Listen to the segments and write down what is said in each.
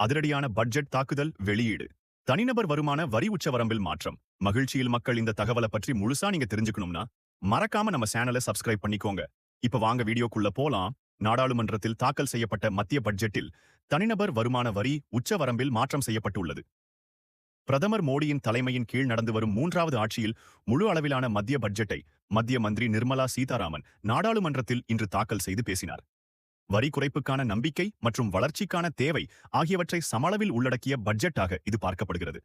அதிரடியான பட்ஜெட் தாக்குதல் வெளியீடு. தனிநபர் வருமான வரி உச்சவரம்பில் மாற்றம். மகிழ்ச்சியில் மக்கள் இந்த தகவலை பற்றி முழுசா நீங்க தெரிஞ்சுக்கணும்னா மறக்காம நம்ம சேனலை சப்ஸ்கிரைப் பண்ணிக்கோங்க. இப்ப வாங்க வீடியோக்குள்ள போலாம். நாடாளுமன்றத்தில் தாக்கல் செய்யப்பட்ட மத்திய பட்ஜெட்டில் தனிநபர் வருமான வரி உச்சவரம்பில் மாற்றம் செய்யப்பட்டுள்ளது. பிரதமர் மோடியின் தலைமையின் கீழ் நடந்து வரும் மூன்றாவது ஆட்சியில் முழு அளவிலான மத்திய பட்ஜெட்டை மத்திய மந்திரி நிர்மலா சீதாராமன் நாடாளுமன்றத்தில் இன்று தாக்கல் செய்து பேசினார். வரி குறைப்புக்கான நம்பிக்கை மற்றும் வளர்ச்சிக்கான தேவை ஆகியவற்றை சமளவில் உள்ளடக்கிய பட்ஜெட்டாக இது பார்க்கப்படுகிறது.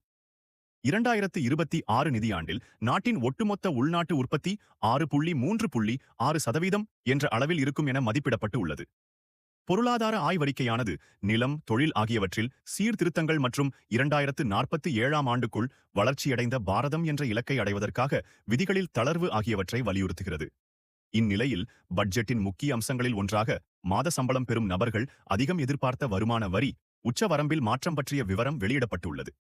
இரண்டாயிரத்து இருபத்தி ஆறு நிதியாண்டில் நாட்டின் ஒட்டுமொத்த உள்நாட்டு உற்பத்தி ஆறு புள்ளி மூன்று புள்ளி ஆறு சதவீதம் என்ற அளவில் இருக்கும் என மதிப்பிடப்பட்டு உள்ளது. பொருளாதார ஆய்வறிக்கையானது நிலம் தொழில் ஆகியவற்றில் சீர்திருத்தங்கள் மற்றும் இரண்டாயிரத்து நாற்பத்தி ஏழாம் ஆண்டுக்குள் வளர்ச்சியடைந்த பாரதம் என்ற இலக்கை அடைவதற்காக விதிகளில் தளர்வு ஆகியவற்றை வலியுறுத்துகிறது. இந்நிலையில் பட்ஜெட்டின் முக்கிய அம்சங்களில் ஒன்றாக மாத சம்பளம் பெறும் நபர்கள் அதிகம் எதிர்பார்த்த வருமான வரி உச்சவரம்பில் மாற்றம் பற்றிய விவரம் வெளியிடப்பட்டுள்ளது.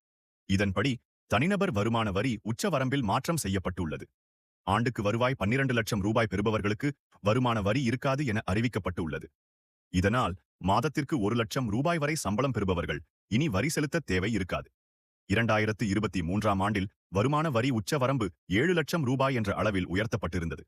இதன்படி தனிநபர் வருமான வரி உச்சவரம்பில் மாற்றம் செய்யப்பட்டுள்ளது. ஆண்டுக்கு வருவாய் பன்னிரண்டு லட்சம் ரூபாய் பெறுபவர்களுக்கு வருமான வரி இருக்காது என அறிவிக்கப்பட்டுள்ளது. இதனால் மாதத்திற்கு ஒரு லட்சம் ரூபாய் வரை சம்பளம் பெறுபவர்கள் இனி வரி செலுத்த தேவை இருக்காது. இரண்டாயிரத்து இருபத்தி மூன்றாம் ஆண்டில் வருமான வரி உச்சவரம்பு ஏழு லட்சம் ரூபாய் என்ற அளவில் உயர்த்தப்பட்டிருந்தது.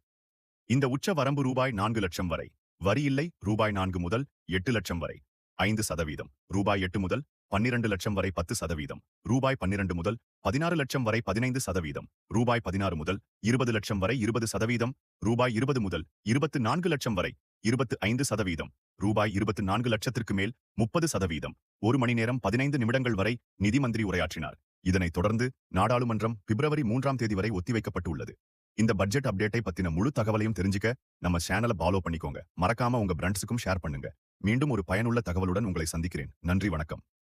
இந்த உச்ச வரம்பு ரூபாய் நான்கு லட்சம் வரை. வரி இல்லை ரூபாய் நான்கு முதல் எட்டு லட்சம் வரை. ஐந்து சதவீதம். ரூபாய் எட்டு முதல் பன்னிரண்டு லட்சம் வரை பத்து சதவீதம். ரூபாய் பன்னிரண்டு முதல் பதினாறு லட்சம் வரை பதினைந்து சதவீதம். ரூபாய் பதினாறு முதல் இருபது லட்சம் வரை இருபது சதவீதம். ரூபாய் இருபது முதல் இருபத்து நான்கு லட்சம் வரை இருபத்து ஐந்து சதவீதம். ரூபாய் இருபத்து நான்கு லட்சத்திற்கு மேல் முப்பது சதவீதம். ஒரு மணி நேரம் பதினைந்து நிமிடங்கள் வரை நிதி மந்திரி உரையாற்றினார். இதனைத் தொடர்ந்து நாடாளுமன்றம் பிப்ரவரி மூன்றாம் தேதி வரை ஒத்திவைக்கப்பட்டுள்ளது. இந்த பட்ஜெட் அப்டேட்டை பத்தின முழு தகவலையும் தெரிஞ்சுக்க நம்ம சேனலை ஃபாலோ பண்ணிக்கோங்க. மறக்காம உங்க பிரண்ட்ஸுக்கும் ஷேர் பண்ணுங்க. மீண்டும் ஒரு பயனுள்ள தகவலுடன் உங்களை சந்திக்கிறேன். நன்றி வணக்கம்.